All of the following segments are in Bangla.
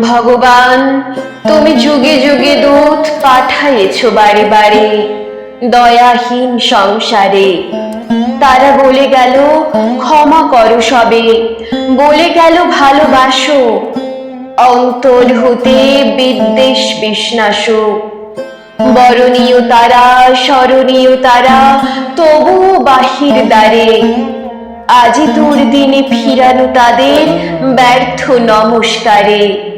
ভগবান, তুমি যুগে যুগে দূত পাঠাইছ বাড়ি বাড়ি দয়াহীন সংসারে, তারা বলে গেল, ক্ষমা করো সবে। বলে গেল, ভালোবাসো। অন্তর হতে বিদ্বেষ বিষ্ণাসু। বরণীয় তারা, স্মরণীয় তারা, তবুও বাহির দ্বারে। আজি দুর্দিনে ফিরানো তাদের ব্যর্থ নমস্কারে।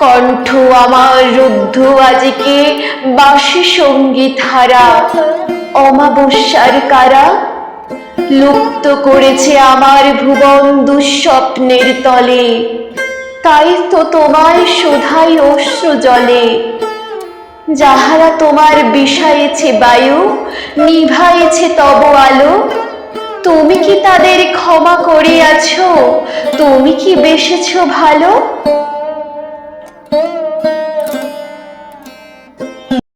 কণ্ঠ আমার রুদ্ধ আজিকে বাসি সংগীত হারা অমাবস্যার কারা? লুপ্ত করেছে আমার ভুবন দুঃস্বপ্নের তলে। তাই তো তোমায় শোধাই অশ্রু জলে। যাহারা তোমার বিষায়েছে বায়ু নিভাইছে তব আলো। তুমি কি তাদের ক্ষমা করিয়াছ তুমি কি বেসেছ ভালো?